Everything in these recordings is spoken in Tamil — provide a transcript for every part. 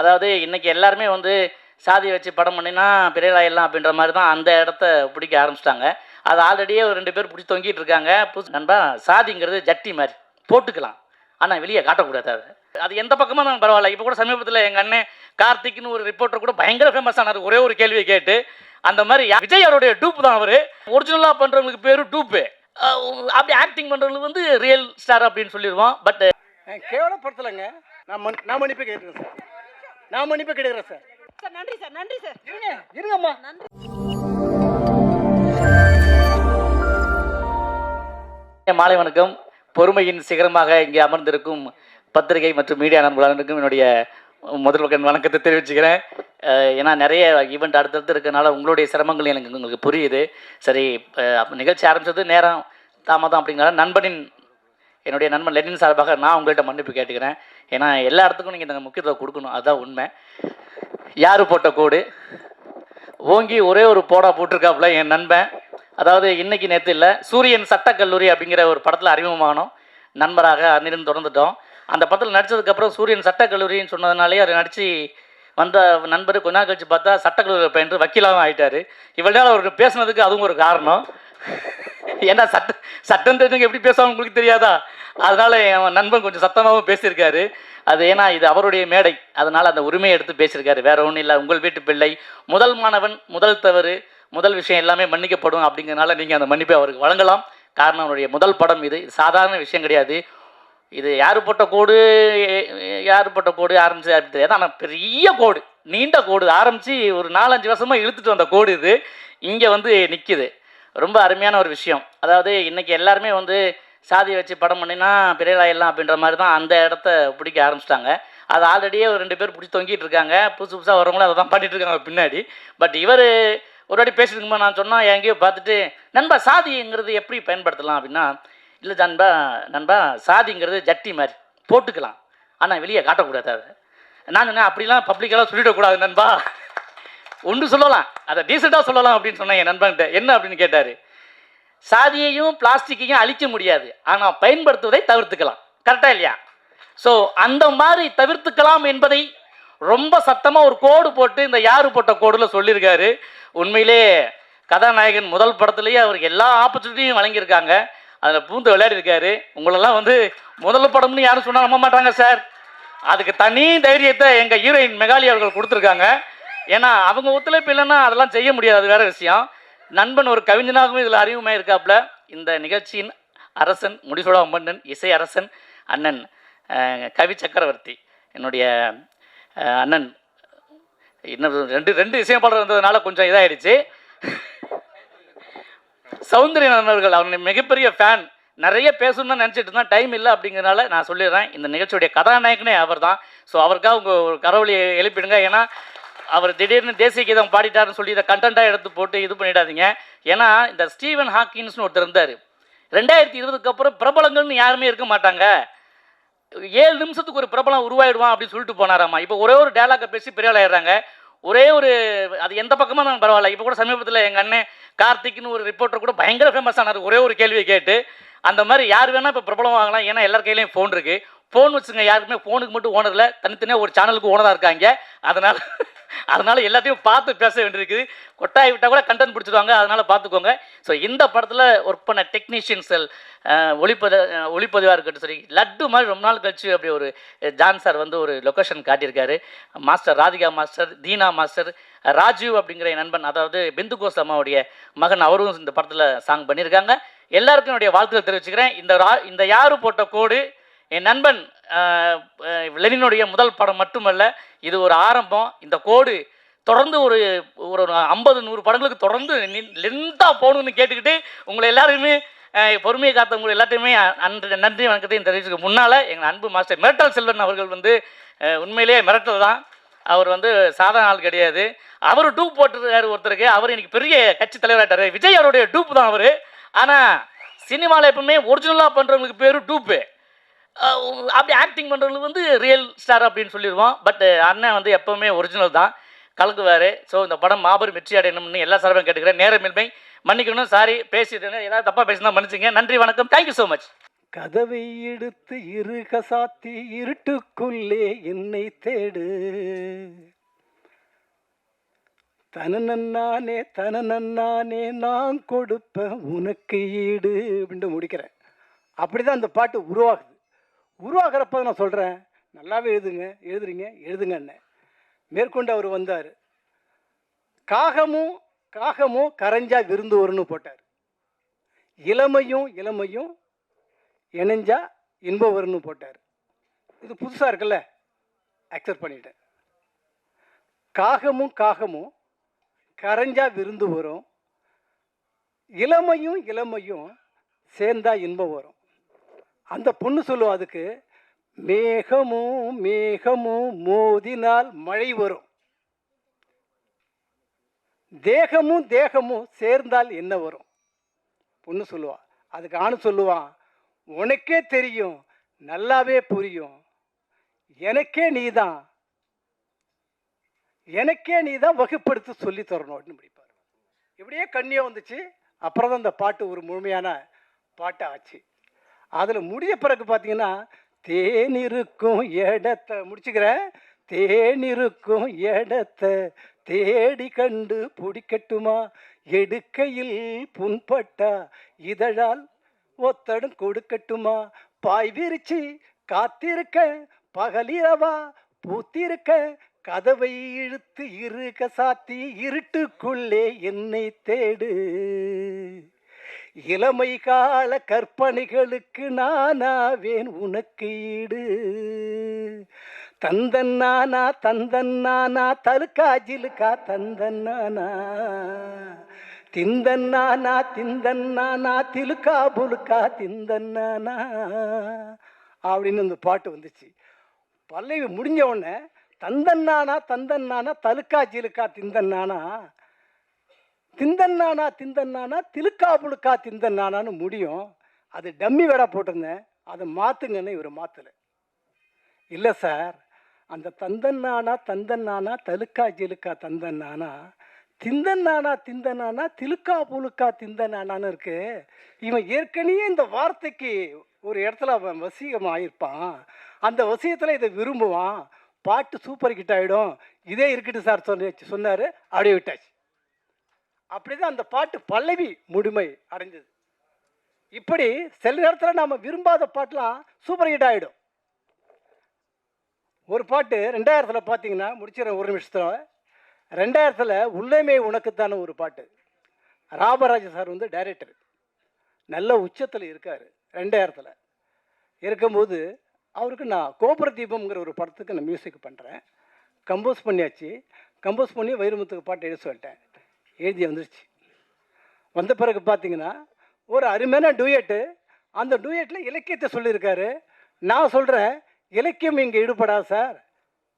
அதாவது இன்றைக்கி எல்லாருமே வந்து சாதியை வச்சு படம் பண்ணினா பெரியலாயிடலாம் அப்படின்ற மாதிரி தான் அந்த இடத்த பிடிக்க ஆரம்பிச்சிட்டாங்க. அது ஆல்ரெடியே ஒரு ரெண்டு பேர் பிடிச்சி தொங்கிட்டு இருக்காங்க. புதுசு நண்பா சாதிங்கிறது ஜட்டி மாதிரி. போட்டுக்கலாம். ஆனால் வெளியே காட்டக்கூடாது அது. அது எந்த பக்கமாக நான் பரவாயில்ல. இப்போ கூட சமீபத்தில் எங்கள் அண்ணன் கார்த்திக்னு ஒரு ரிப்போர்ட்டர் கூட பயங்கர ஃபேமஸ் ஆனார். ஒரே ஒரு கேள்வியை கேட்டு அந்த மாதிரி விஜய் அவருடைய டூப் தான் அவர். ஒரிஜினலாக பண்ணுறவங்களுக்கு பேர் டூப்பு அப்படி ஆக்டிங் பண்ணுறவங்களுக்கு வந்து ரியல் ஸ்டார் அப்படின்னு சொல்லிடுவோம். பட் கேவலப்படுத்தலைங்க. நான் நான் மன்னிப்பே கேட்டுருக்கேன் சார் நான் மன்னிப்பு கேட்குறேன் சார். சார் நன்றி சார் நன்றி சார். இருங்க இருங்கம்மா. மாலை வணக்கம். பொறுமையின் சிகரமாக இங்கே அமர்ந்திருக்கும் பத்திரிகை மற்றும் மீடியா நண்பர்களுக்கும் என்னுடைய முதல் வணக்கத்தை தெரிவிச்சுக்கிறேன். ஏன்னா நிறைய ஈவெண்ட் அடுத்தடுத்து இருக்கனால உங்களுடைய சிரமங்கள் எனக்கு உங்களுக்கு புரியுது. சரி நிகழ்ச்சி ஆரம்பிச்சது நேரம் தாமதம் அப்படிங்கிறனால நண்பனின் என்னுடைய நண்பன் லெனின் சார்பாக நான் உங்கள்கிட்ட மன்னிப்பு கேட்டுக்கிறேன். ஏன்னா எல்லா இடத்துக்கும் நீங்கள் இந்த முக்கியத்துவம் கொடுக்கணும். அதுதான் உண்மை. யார் போட்ட கோடு? ஓங்கி ஒரே ஒரு போடா போட்டிருக்காப்புல என் நண்பன். அதாவது இன்னைக்கு நேற்று இல்லை சூரியன் சட்டக்கல்லூரி அப்படிங்கிற ஒரு படத்தில் அறிமுகமானோம். நண்பராக அன்னிலிருந்து தொடர்ந்துட்டோம். அந்த படத்தில் நடித்ததுக்கப்புறம் சூரியன் சட்டக்கல்லூரின்னு சொன்னதுனாலே அவர் நடித்து வந்த நண்பர் கொஞ்ச நாள் கழிச்சு பார்த்தா சட்டக்கல்லூரியில் பயின்று வக்கீலாகவும் ஆகிட்டார் இவ்வளோ நேரம் அவர் பேசுனதுக்கு அதுவும் ஒரு காரணம். ஏன்னா சட்ட சட்டம் தெரிஞ்சவங்க எப்படி பேசுவாங்க உங்களுக்கு தெரியாதா? அதனால என் நண்பன் கொஞ்சம் சத்தமாகவும் பேசியிருக்காரு. அது ஏன்னா இது அவருடைய மேடை. அதனால அந்த உரிமையை எடுத்து பேசியிருக்காரு. வேற ஒன்றும் இல்லை. உங்கள் வீட்டு பிள்ளை. முதல் மாணவன் முதல் தவறு முதல் விஷயம் எல்லாமே மன்னிக்கப்படும் அப்படிங்கிறனால நீங்கள் அந்த மன்னிப்பை அவருக்கு வழங்கலாம். காரணம் அவருடைய முதல் படம் இது. சாதாரண விஷயம் கிடையாது. இது யார் போட்ட கோடு யார் போட்ட கோடு ஆரம்பிச்சு அப்படி தெரியாது. ஆனால் பெரிய கோடு நீண்ட கோடு. ஆரம்பித்து ஒரு நாலஞ்சு வருஷமாக இழுத்துட்டு வந்த கோடு இது. இங்கே வந்து நிற்கிது ரொம்ப அருமையான ஒரு விஷயம். அதாவது இன்றைக்கி எல்லாருமே வந்து சாதியை வச்சு படம் பண்ணினா பெரியலாயிடலாம் அப்படின்ற மாதிரி தான் அந்த இடத்த பிடிக்க ஆரம்பிச்சிட்டாங்க. அது ஆல்ரெடியே ஒரு ரெண்டு பேர் பிடிச்சி தொங்கிட்டு இருக்காங்க. புதுசு புதுசாக வரவங்களும் அதை தான் பண்ணிட்டு இருக்காங்க பின்னாடி. பட் இவர் ஒரு வாட்டி பேசிட்டு நான் சொன்னால் எங்கேயோ பார்த்துட்டு நண்பா சாதிங்கிறது எப்படி பயன்படுத்தலாம்? அப்படின்னா இல்லை நண்பா நண்பா சாதிங்கிறது ஜட்டி மாதிரி. போட்டுக்கலாம். ஆனால் வெளியே காட்டக்கூடாது அதை. நான் சொன்னேன் அப்படிலாம் பப்ளிக்கெல்லாம் சொல்லிடக்கூடாது நண்பா. ஒன்று சொல்லலாம். அதை டீசெண்டாக சொல்லலாம் அப்படின்னு சொன்னேன் என் நண்பன்கிட்ட என்ன அப்படின்னு கேட்டார். சாதியையும் பிளாஸ்டிக்கையும் அழிக்க முடியாது. ஆனால் பயன்படுத்துவதை தவிர்த்துக்கலாம். கரெக்டாக இல்லையா? ஸோ அந்த மாதிரி தவிர்த்துக்கலாம் என்பதை ரொம்ப சத்தமாக ஒரு கோடு போட்டு இந்த யாரு போட்ட கோடில் சொல்லியிருக்காரு. உண்மையிலே கதாநாயகன் முதல் படத்துலேயே அவருக்கு எல்லா ஆப்பர்ச்சுனிட்டியும் வழங்கியிருக்காங்க. அதில் பூந்து விளையாடிருக்காரு உங்களெல்லாம் வந்து முதல் படம்னு யாரும் சொன்னால் நம்ப மாட்டாங்க சார் அதுக்கு தனி தைரியத்தை எங்கள் ஹீரோயின் மெகாலி அவர்கள் கொடுத்துருக்காங்க. ஏன்னா அவங்க ஒத்துழைப்பு இல்லைன்னா அதெல்லாம் செய்ய முடியாது. அது வேற விஷயம். நண்பன் ஒரு கவிஞனாகவும் இதில் அறிவுமே இருக்காப்புல. இந்த நிகழ்ச்சியின் அரசன் முடிசூடா மன்னன் இசை அரசன் அண்ணன் கவி சக்கரவர்த்தி என்னுடைய அண்ணன். இன்னும் ரெண்டு ரெண்டு இசையமைப்பாளர் இருந்ததுனால கொஞ்சம் இதாயிடுச்சு. சௌந்தரியன் அவர்கள் அவங்க மிகப்பெரிய ஃபேன் நிறைய பேசணும்னு நினச்சிட்டு இருந்தா டைம் இல்லை அப்படிங்கிறனால நான் சொல்லிடுறேன். இந்த நிகழ்ச்சியுடைய கதாநாயகனே அவர் தான் ஸோ அவருக்காக உங்கள் ஒரு கரவழியை எழுப்பிடுங்க. ஏன்னா அவர் திடீர்னு தேசிய கீதம் பாடிட்டாருன்னு சொல்லி இதை கண்டென்ட்டாக எடுத்து போட்டு இது பண்ணிடாதீங்க. ஏன்னா இந்த ஸ்டீவன் ஹாக்கின்ஸ்னு ஒருத்தர் இருந்தார். ரெண்டாயிரத்தி இருபதுக்கு அப்புறம் பிரபலங்கள்னு யாருமே இருக்க மாட்டாங்க. ஏழு நிமிஷத்துக்கு ஒரு பிரபலம் உருவாயிடுவான் அப்படின்னு சொல்லிட்டு போனாராமா இப்போ ஒரே ஒரு டேலாக்கை பேசி பெரிய ஆயிடுறாங்க. ஒரே ஒரு அது எந்த பக்கமாக நான் பரவாயில்ல. இப்போ கூட சமீபத்தில் எங்கள் அண்ணன் கார்த்திக்னு ஒரு ரிப்போர்ட்டர் கூட பயங்கர ஃபேமஸ் ஆனார். ஒரே ஒரு கேள்வியை கேட்டு அந்த மாதிரி யார் வேணால் இப்போ பிரபலம் வாங்கலாம் ஏன்னா எல்லார் கையிலையும் ஃபோன் இருக்குது ஃபோன் வச்சுங்க யாருக்குமே ஃபோனுக்கு மட்டும் ஓனர் இல்லை. தனித்தனியாக ஒரு சேனலுக்கு ஓனராக இருக்காங்க. அதனால் அதனால எல்லாத்தையும் பார்த்து பேச வேண்டியிருக்குது கொட்டாய் விட்டால் கூட கண்டென்ட் பிடிச்சிடுவாங்க அதனால பார்த்துக்கோங்க. ஸோ இந்த படத்தில் ஒர்க் பண்ண டெக்னீஷியன்ஸல் ஒளிப்பத ஒளிப்பதிவாக இருக்கட்டும் சரி லட்டு மாதிரி ரொம்ப நாள் கழிச்சு அப்படி ஒரு ஜான் சார் வந்து ஒரு location காட்டியிருக்காரு. Master Radhika master Dheena master Rajiv அப்படிங்கிற என் நண்பன் அதாவது பிந்து கோஸ் அம்மாவுடைய மகன் அவரும் இந்த படத்தில் சாங் பண்ணியிருக்காங்க. எல்லாருக்கும் என்னுடைய வாழ்த்துக்கள் தெரிவிச்சுக்கிறேன். இந்த ரா இந்த யாரு போட்ட கோடு என் நண்பன் லெனினுடைய முதல் படம் மட்டுமல்ல இது ஒரு ஆரம்பம். இந்த கோடு தொடர்ந்து ஒரு ஒரு ஐம்பது நூறு படங்களுக்கு தொடர்ந்து லென்த்தாக போகணும்னு கேட்டுக்கிட்டு உங்களை எல்லாருமே பொறுமையை காத்த உங்களை எல்லாத்தையுமே அன்று நன்றி வணக்கத்தையும் தெரிவிச்சுக்க. முன்னால் எங்கள் அன்பு மாஸ்டர் மிரட்டல் செல்வன் அவர்கள் வந்து உண்மையிலேயே மிரட்டல் தான் அவர் வந்து சாதாரண ஆள் கிடையாது. அவர் டூப் போட்டிருக்காரு ஒருத்தருக்கு. அவர் இன்னைக்கு பெரிய கட்சி தலைவராகிட்டார் விஜய் அவருடைய டூப் தான் அவர். ஆனால் சினிமாவில் எப்பவுமே ஒரிஜினலாக பண்ணுறவங்களுக்கு பேர் டூப்பு. அப்படி ஆக்டிங் பண்ணுறவங்களுக்கு வந்து ரியல் ஸ்டார் அப்படின்னு சொல்லிடுவோம். பட் அண்ணன் வந்து எப்போவுமே ஒரிஜினல் தான். கலக்குவார். ஸோ இந்த படம் மாபெரும் வெற்றி அடையணும்னு எல்லா சார்பையும் கேட்டுக்கிறேன். நேரமின்மை மன்னிக்கணும். சாரி பேசிட்டேன் ஏதாவது தப்பாக பேசினா மன்னிச்சுங்க. நன்றி வணக்கம். தேங்க்யூ ஸோ மச் கதவை எடுத்து இரு கசாத்தி இருட்டுக்குள்ளே என்னை தேடு. தனநன்னானே தனநன்னானே நான் கொடுப்பேன் உனக்கு ஈடு. அப்படின்ட்டு முடிக்கிறேன். அப்படிதான் அந்த பாட்டு உருவாகுது. உருவாகிறப்ப நான் சொல்கிறேன் நல்லாவே எழுதுங்க எழுதுறீங்க எழுதுங்கன்னு மேற்கொண்டு அவர் வந்தார். காகமும் காகமும் கரைஞ்சா விருந்து வரும்னு போட்டார். இளமையும் இளமையும் இணைஞ்சா இன்பம் வரும்னு போட்டார். இது புதுசாக இருக்குல்ல? அக்செப்ட் பண்ணிட்டேன். காகமும் காகமும் கரைஞ்சா விருந்து வரும் இளமையும் இளமையும் சேர்ந்தா இன்பம் வரும் அந்த பொண்ணு சொல்லுவா அதுக்கு மேகமும் மேகமும் மோதினால் மழை வரும். தேகமும் தேகமும் சேர்ந்தால் என்ன வரும்? பொண்ணு சொல்லுவா. அதுக்கு ஆணு சொல்லுவான் உனக்கே தெரியும் நல்லாவே புரியும். எனக்கே நீதான். எனக்கே நீ தான் வகுப்படுத்தி சொல்லி தரணும் அப்படின்னு முடிப்பார். இப்படியே கண்ணியா வந்துச்சு. அப்புறம் தான் இந்த பாட்டு ஒரு முழுமையான பாட்டு ஆச்சு அதில் முடிய பிறகு பார்த்தீங்கன்னா தேன் இருக்கும் இடத்த முடிச்சுக்கிறேன் தேன் இருக்கும் இடத்த தேடி கண்டு பிடிக்கட்டுமா? எடுக்கையில் புண்பட்டா இதழால் ஒத்தடம் கொடுக்கட்டுமா? பாய் விரிச்சு காத்திருக்க பகலிரவா பூத்திருக்க கதவை இழுத்து இருக சாத்தி இருட்டுக்குள்ளே என்னை தேடு. இளமை கால கற்பனைகளுக்கு நானாவேன் உனக்கு ஈடு. தந்தன்னானா தந்தன்னானா தலுக்கா ஜிலுக்கா தந்தன்னானா திந்தன் நானா. திலுக்கா புலுக்கா திந்தன்னானா அப்படின்னு அந்த பாட்டு வந்துச்சு. பல்லவி முடிஞ்ச உடனே தந்தன் நானா தந்தன் நானா தலுக்கா ஜிலுக்கா திந்தன் நானா திந்தன்னானா திந்தன்னானா திலுக்கா புலுக்கா திந்தன்னானான்னு முடியும். அது டம்மி வேடா போட்டிருந்தேன். அதை மாற்றுங்கன்னு இவர் மாற்றலை இல்லை சார் அந்த தந்தன்னானா தந்தன்னானா தலுக்கா ஜிலுக்கா தந்தன்னானா திந்தன்னானா திந்தனானா திலுக்கா புலுக்கா திந்தனானான்னு இருக்கு. இவன் ஏற்கனவே இந்த வார்த்தைக்கு ஒரு இடத்துல அவன் வசீகம் ஆயிருப்பான். அந்த வசியத்தில் இதை விரும்புவான். பாட்டு சூப்பர் ஹிட் ஆகிடும் இதே இருக்கட்டும் சார் சொல்லி சொன்னார். அப்படியே விட்டாச்சு. அப்படிதான் அந்த பாட்டு பல்லவி முழுமை அடைஞ்சது. இப்படி சில நேரத்தில் நாம் விரும்பாத பாட்டெலாம் சூப்பர் ஹிட் ஆகிடும் ஒரு பாட்டு ரெண்டாயிரத்தில் பார்த்தீங்கன்னா முடிச்சிடறேன் ஒரு நிமிஷத்தில். ரெண்டாயிரத்தில் உள்ளமே உனக்குத்தான ஒரு பாட்டு. ராமராஜ சார் வந்து டைரக்டர் நல்ல உச்சத்தில் இருக்கார் ரெண்டாயிரத்தில். இருக்கும்போது அவருக்கு நான் கோபுர தீபம்ங்கிற ஒரு படத்துக்கு நான் மியூசிக் பண்ணுறேன் கம்போஸ் பண்ணியாச்சு. கம்போஸ் பண்ணி வைரமுத்துக்கு பாட்டு எழுத சொல்லிட்டேன். எழுதி வந்துருச்சு. வந்த பிறகு பார்த்தீங்கன்னா ஒரு அருமையான டூயட்டு அந்த டூயட்டில் இலக்கியத்தை சொல்லியிருக்காரு. நான் சொல்கிறேன் இலக்கியம் இங்கே ஈடுபடா சார்.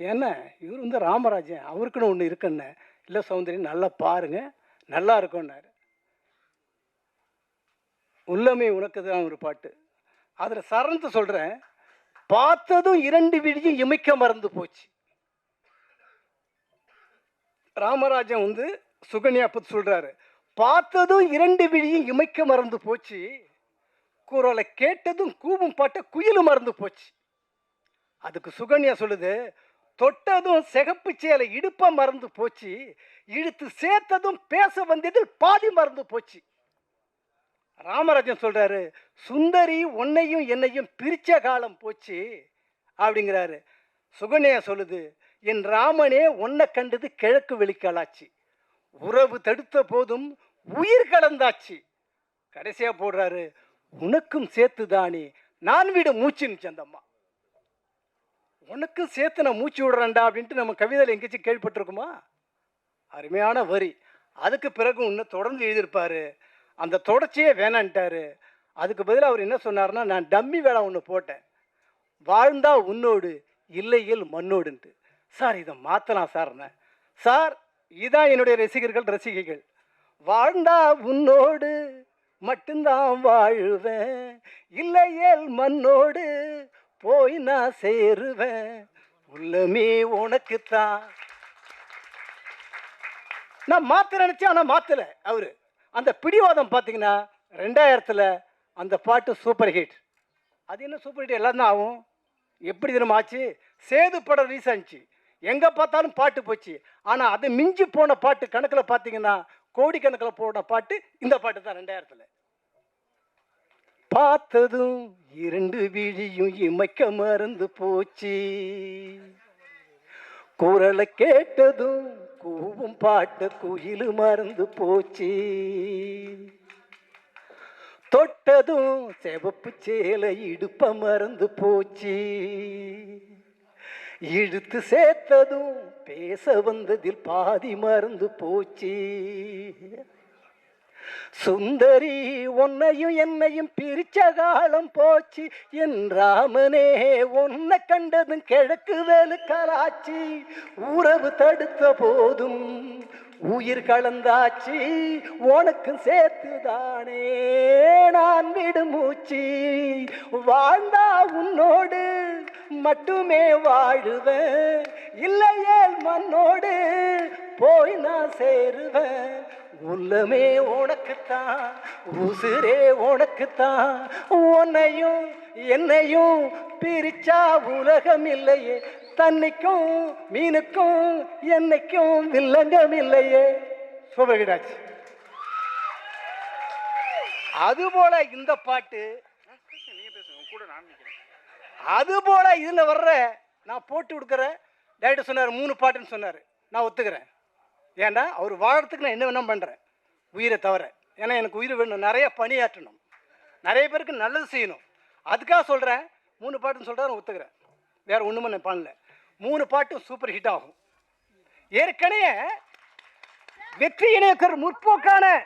ஏன்னா இவர் வந்து ராமராஜன் அவருக்குன்னு ஒன்று இருக்குன்னு. இல்லை சௌந்தரியம் நல்லா பாருங்க நல்லா இருக்கும்னாரு. உள்ளமே உனக்கு தான் ஒரு பாட்டு. அதில் சரந்து சொல்கிறேன் பார்த்ததும் இரண்டு விழியும் இமைக்க மறந்து போச்சு. ராமராஜன் வந்து சுகன்யா பத்தி சொல்றாரு பார்த்ததும் இரண்டு விழியும் இமைக்க மறந்து போச்சு குரலை கேட்டதும் கூவும் பாட்ட குயிலும் மறந்து போச்சு. அதுக்கு சுகன்யா சொல்லுது தொட்டதும் சிகப்பு சேலை இடுப்ப மறந்து போச்சு இழுத்து சேர்த்ததும் பேச வந்ததில் பாதி மறந்து போச்சு. ராமராஜன் சொல்றாரு சுந்தரி உன்னையும் என்னையும் பிரிச்ச காலம் போச்சு அப்படிங்கிறாரு. சுகன்யா சொல்லுது என் ராமனே உன்னை கண்டது கிழக்கு வெளிக்கலாச்சு. உறவு தடுத்த போதும் உயிர் கலந்தாச்சு. கடைசியாக போடுறாரு உனக்கும் சேர்த்து தானே நான் விட மூச்சுன்னு சந்தம்மா. உனக்கும் சேர்த்து நான் மூச்சு விடுறேன்டா அப்படின்ட்டு நம்ம கவிதையில் எங்கேயாச்சும் கேள்விப்பட்டிருக்குமா? அருமையான வரி. அதுக்கு பிறகு இன்னும் தொடர்ந்து எழுதியிருப்பாரு. அந்த தொடர்ச்சியே வேணான்ட்டாரு. அதுக்கு பதில் அவர் என்ன சொன்னார்னா நான் டம்மி வேலை ஒன்று போட்டேன். வாழ்ந்தா உன்னோடு இல்லையில் மண்ணோடுன்ட்டு. சார் இதை மாற்றலாம் சார்ண்ணே சார் இதான் என்னுடைய ரசிகர்கள் ரசிகைகள். வாழ்ந்தா உன்னோடு மட்டும்தான் வாழ்வேன். இல்லையேல் மண்ணோடு போய் நான் சேருவேன். உள்ளமே உனக்குத்தான். நான் மாத்த நினச்சேன் ஆனால் மாத்தல அவரு. அந்த பிடிவாதம் பார்த்தீங்கன்னா ரெண்டாயிரத்தில் அந்த பாட்டு சூப்பர் ஹிட் அது என்ன சூப்பர் ஹிட் எல்லாம் தான் ஆகும். எப்படி தினமாச்சு சேது படம் ரீஸ் எங்கே பார்த்தாலும் பாட்டு போச்சு. ஆனால் அது மிஞ்சி போன பாட்டு கணக்கில் பார்த்தீங்கன்னா கோடிக்கணக்கில் போன பாட்டு இந்த பாட்டு தான் ரெண்டாயிரத்தில். பார்த்ததும் இரண்டு விழியும் இமைக்க மறந்து போச்சு. குரலை கேட்டதும் கூவும் பாட்டு குயிலு மறந்து போச்சு. தொட்டதும் செவப்பு சேலை இடுப்ப மறந்து போச்சு. இழுத்து சேர்த்ததும் பேச வந்ததில் பாதி மறந்து போச்சு. சுந்தரி உன்னையும் என்னையும் பிரிச்ச காலம் போச்சு. என் ராமனே உன்னை கண்டதும் கிழக்கு வேலு கலாச்சி. உறவு தடுத்த போதும் உயிர் கலந்தாச்சு. உனக்கும் சேர்த்துதானே நான் விடும் மூச்சு. வாழ்ந்தா உன்னோடு மட்டுமே வாழுவேன். இல்லையே மண்ணோடு போய் நான் சேருவேன். உள்ளமே உனக்குத்தான் உசுரே உனக்குத்தான். உன்னையும் என்னையும் பிரிச்சா உலகம் இல்லையே தன்னைக்கும் மீனுக்கும் என்னைக்கும் வில்லங்கம் இல்லையே சூப்பர்கிடாச்சு அதுபோல இந்த பாட்டு அதுபோல இதுல வர்ற நான் போட்டு கொடுக்குற டைரக்டர் சொன்னார் மூணு பாட்டுன்னு சொன்னார். நான் ஒத்துக்கிறேன். ஏண்டா? அவர் வாழறதுக்கு நான் என்ன வேணா பண்ணுறேன் உயிரை தவிர. ஏன்னா எனக்கு உயிர் வேணும். நிறைய பணியாற்றணும். நிறைய பேருக்கு நல்லது செய்யணும். அதுக்காக சொல்கிறேன் மூணு பாட்டுன்னு சொல்கிறேன் நான் ஒத்துக்கிறேன். வேறு ஒன்றுமே நான் பண்ணல. மூணு பாட்டும் சூப்பர் ஹிட் ஆகும். ஏற்கனவே வெற்றி இணையக்கர் முற்போக்கான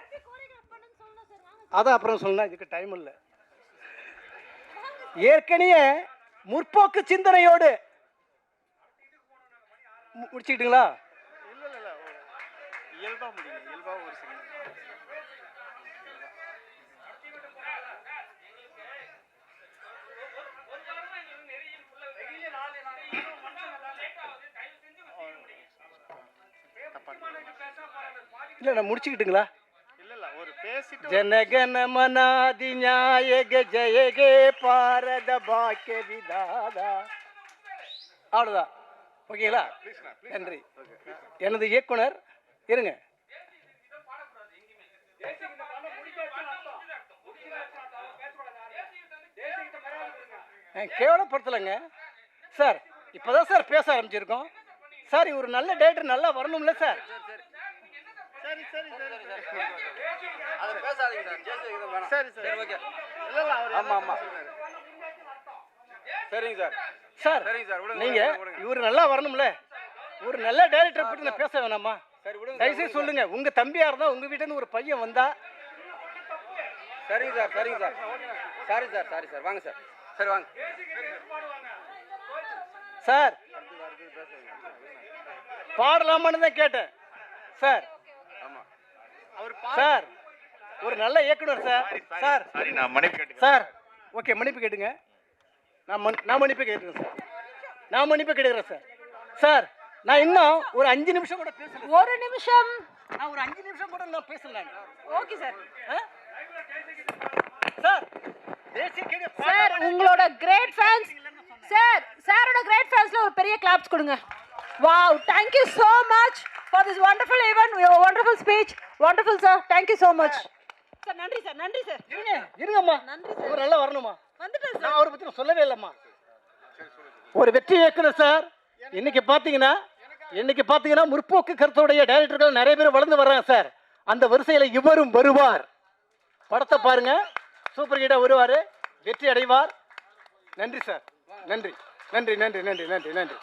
அதான் அப்புறம் சொல்லணும் இதுக்கு டைம் இல்லை. ஏற்கனவே முற்போக்கு சிந்தனையோடு மு- முடிச்சுக்கிட்டுங்களா? இயல்பா முடியுங்க இயல்பா ஒரு செகண்ட் இல்லை நான் முடிச்சுக்கிட்டுங்களா இல்ல இல்ல ஒரு பேசிட்டு ಜನಗಣ ಮನಾದಿ ನ್ಯಾಯಗ ಜಯಗೆ பாரத பாக்கிய விதாதா அவ்வளோதான் ஓகேங்களா நன்றி எனது இயக்குனர் இருங்க. கேவலப்படுத்தலைங்க. சார் இப்போதான் சார் பேச ஆரம்பிச்சிருக்கோம். சார் இவர் நல்ல டேரக்டர் நல்லா வரணும்ல சார். சரி சரி சரி. சரி அதை பேசாதீங்க சார். ஜேசி வேணாம். சரி சரி. சரி ஓகே. இல்ல இல்ல அவர் ஆமா ஆமா. சரிங்க சார். சார் சரிங்க சார். விடுங்க நீங்க விடுங்க, விடுங்க. இவர் நல்லா வரணும்ல. ஒரு நல்ல டைரக்டர் பற்றி நான் பேச வேணாமா? சரி விடுங்க தயவுசெய்து சொல்லுங்க. உங்க தம்பியா இருந்தா உங்க வீட்டுல ஒரு பையன் வந்தா சார். சரிங்க சார் சரிங்க sir. Sorry sir sorry sir. வாங்க சார். சரி வாங்க. சார் பாடலாமான்னு தான் கேட்டேன். சார் ஆமா அவர் சார் ஒரு நல்ல இயக்குனர் சார். சார் சாரி நான் மன்னிப்பு கேட்டுக்கிறேன். சார் ஓகே மன்னிப்பு கேட்டுங்க. நான் மன் நான் மன்னிப்பு கேட்டுக்கிறேன் சார். நான் மன்னிப்பு கேட்டுக்கிறேன் சார். சார் நான் இன்னும் ஒரு அஞ்சு நிமிஷம் கூட பேசல. ஒரு நிமிஷம். நான் ஒரு அஞ்சு நிமிஷம் கூட நான் பேசல. Okay sir. ஆ? சார் சார் உங்களோட கிரேட் ஃபேன்ஸ் சார் சாரோட கிரேட் ஃபேன்ஸ்ல ஒரு பெரிய கிளாப்ஸ் கொடுங்க. Wow thank you so much for this wonderful event your wonderful speech wonderful sir thank you so much sir நன்றி சார் நன்றி சார். இருங்க இருங்கம்மா. நன்றி இவர் நல்லா வரணுமா? வந்துட்டேன் நான் அவரை பத்தி நான் சொல்லவே இல்லைம்மா. ஒரு வெற்றி இயக்குனர் சார் இன்னைக்கு பார்த்தீங்கன்னா இன்னைக்கு பார்த்தீங்கன்னா முற்போக்கு கருத்துடைய டைரக்டர்கள் நிறைய பேர் வளர்ந்து வர்றாங்க சார். அந்த வரிசையில் இவரும் வருவார். படத்தை பாருங்க. சூப்பர் ஹீட்டா வருவார். வெற்றி அடைவார். நன்றி சார். நன்றி. நன்றி நன்றி நன்றி நன்றி நன்றி.